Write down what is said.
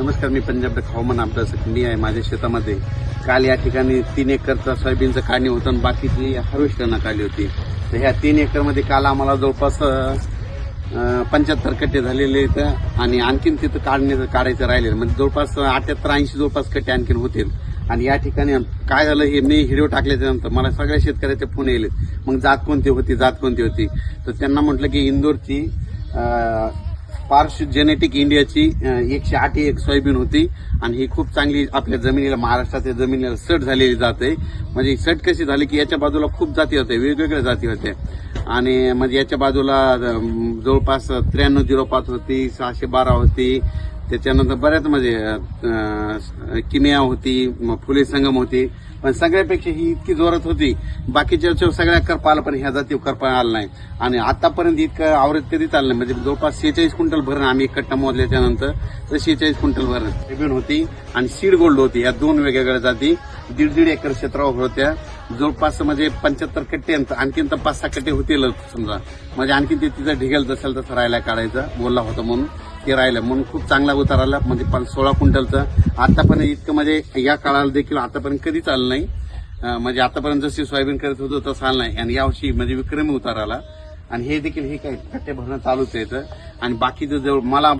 नमस्कार मी पंजाब हवामान अभ्यासक मी आहे माझ्या शेतामध्ये. काल या ठिकाणी तीन एकरचा सोयाबीनचं काढणी होतं आणि बाकीची हार्वेस्टरनं काढली होती. तर ह्या तीन एकरमध्ये काल आम्हाला जवळपास पंच्याहत्तर कट्टे झालेले आहेत आणि आणखीन तिथं काढणे काढायचं राहिलेलं. म्हणजे जवळपास अठ्याहत्तर ऐंशी जवळपास कट्टे आणखीन होतील. आणि या ठिकाणी काय झालं हे मी हिडिओ टाकल्याच्यानंतर मला सगळ्या शेतकऱ्याचे फोन येईल मग जात कोणती होती? जात कोणती होती? तर त्यांना म्हटलं की इंदोरची पार्श जेनेटिक इंडियाची एकशे आठ एक सोयाबीन होती आणि ही खूप चांगली आपल्या जमिनीला महाराष्ट्राच्या जमिनीला सट झालेली जात. आहे म्हणजे सट कशी झाली की याच्या बाजूला खूप जाती होते वेगवेगळ्या जाती होत्या. आणि म्हणजे याच्या बाजूला जवळपास त्र्याण्णव झिरो पाच होती सहाशे बारा होती. त्याच्यानंतर बऱ्याच म्हणजे किमिया होती फुले संगम होती. पण सगळ्यापेक्षा ही इतकी जोरात होती. बाकीच्या सगळ्या करपा आला पण ह्या जाती करपा आला नाही. आणि आतापर्यंत इतकं आवृत कधीच आलं नाही. म्हणजे जवळपास शेहेचाळीस क्विंटल भरणं आम्ही एक कट्टा मोजल्याच्या नंतर तर शेहेचाळीस क्विंटल भरणं. सोयाबीन होती आणि सीड गोल्ड होती. ह्या दोन वेगवेगळ्या जाती दीड दीड एकर क्षेत्रावर होत्या. जवळपास म्हणजे पंच्याहत्तर कट्टे आणखीन तर पाच सहा कट्टे होतील समजा. म्हणजे आणखीन ते तिथं ढिगेल जसेल तसं राहायला काढायचं बोलला होता म्हणून. ते राहिलं. म्हणून खूप चांगला उतार आला. म्हणजे पण सोळा क्विंटलचं. आतापर्यंत इतकं म्हणजे या काळाला देखील आतापर्यंत कधीच आलं नाही. म्हणजे आतापर्यंत जशी सोयाबीन करत होतो तसं आलं नाही. आणि यावर्षी म्हणजे विक्रमी उतार आला. आणि हे देखील हे काय कट्टे भरणं चालूच येतं आणि बाकीचं जवळ मला